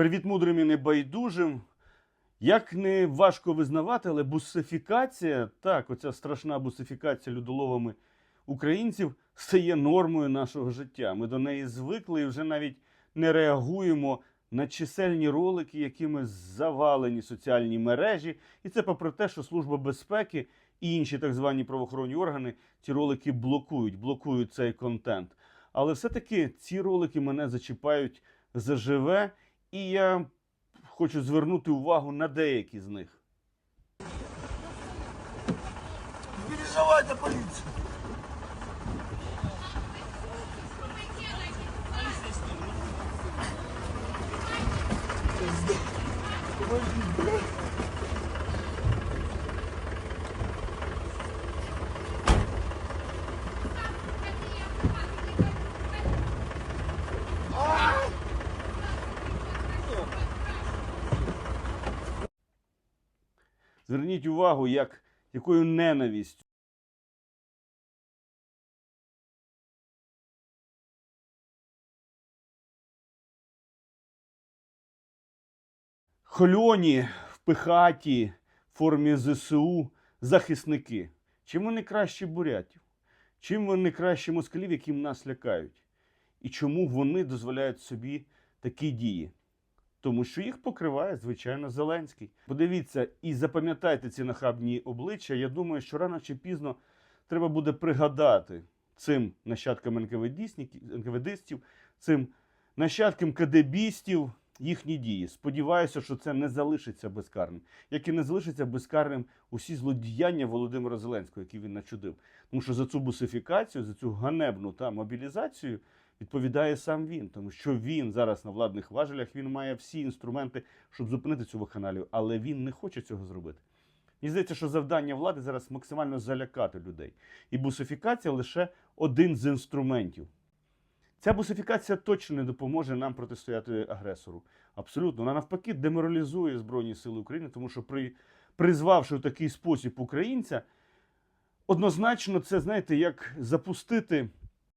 Привіт мудрим і небайдужим. Як не важко визнавати, але бусифікація, так, оця страшна бусифікація людоловами українців стає нормою нашого життя. Ми до неї звикли і вже навіть не реагуємо на чисельні ролики, якими завалені соціальні мережі. І це попри те, що Служба безпеки і інші так звані правоохоронні органи ці ролики блокують, блокують цей контент. Але все-таки ці ролики мене зачіпають заживе, і я хочу звернути увагу на деякі з них. Переживайте полицию. Зверніть увагу, як, якою ненавістю. Хольоні в пихаті в формі ЗСУ захисники. Чим вони кращі бурятів? Чим вони кращі москалів, яким нас лякають? І чому вони дозволяють собі такі дії? Тому що їх покриває, звичайно, Зеленський. Подивіться і запам'ятайте ці нахабні обличчя. Я думаю, що рано чи пізно треба буде пригадати цим нащадкам НКВДистів, цим нащадкам КДБістів їхні дії. Сподіваюся, що це не залишиться безкарним, як і не залишиться безкарним усі злодіяння Володимира Зеленського, які він начудив. Тому що за цю бусифікацію, за цю ганебну та мобілізацію відповідає сам він, тому що він зараз на владних важелях він має всі інструменти, щоб зупинити цю вакханалію, але він не хоче цього зробити. Мені здається, що завдання влади зараз максимально залякати людей. І бусифікація лише один з інструментів. Ця бусифікація точно не допоможе нам протистояти агресору. Абсолютно. Вона навпаки деморалізує Збройні Сили України, тому що при, призвавши в такий спосіб українця, однозначно це, знаєте, як запустити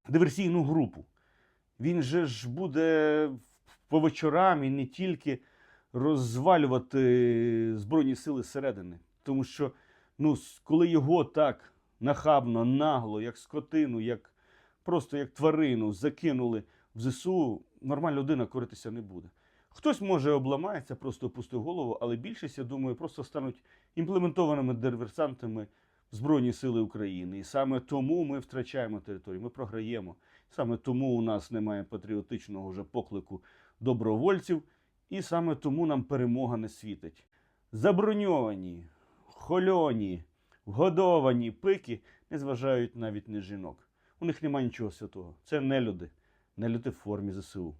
диверсійну групу. Він же ж буде по вечорам і не тільки розвалювати Збройні сили зсередини. Тому що, ну, коли його так нахабно, нагло, як скотину, як просто як тварину закинули в ЗСУ, нормальна людина коритися не буде. Хтось може обламається, просто опустив голову, але більшість, я думаю, просто стануть імплементованими диверсантами Збройні Сили України. І саме тому ми втрачаємо територію, ми програємо. Саме тому у нас немає патріотичного вже поклику добровольців, і саме тому нам перемога не світить. Заброньовані, хольоні, вгодовані пики не зважають навіть на жінок. У них немає нічого святого. Це не люди, не люди в формі ЗСУ.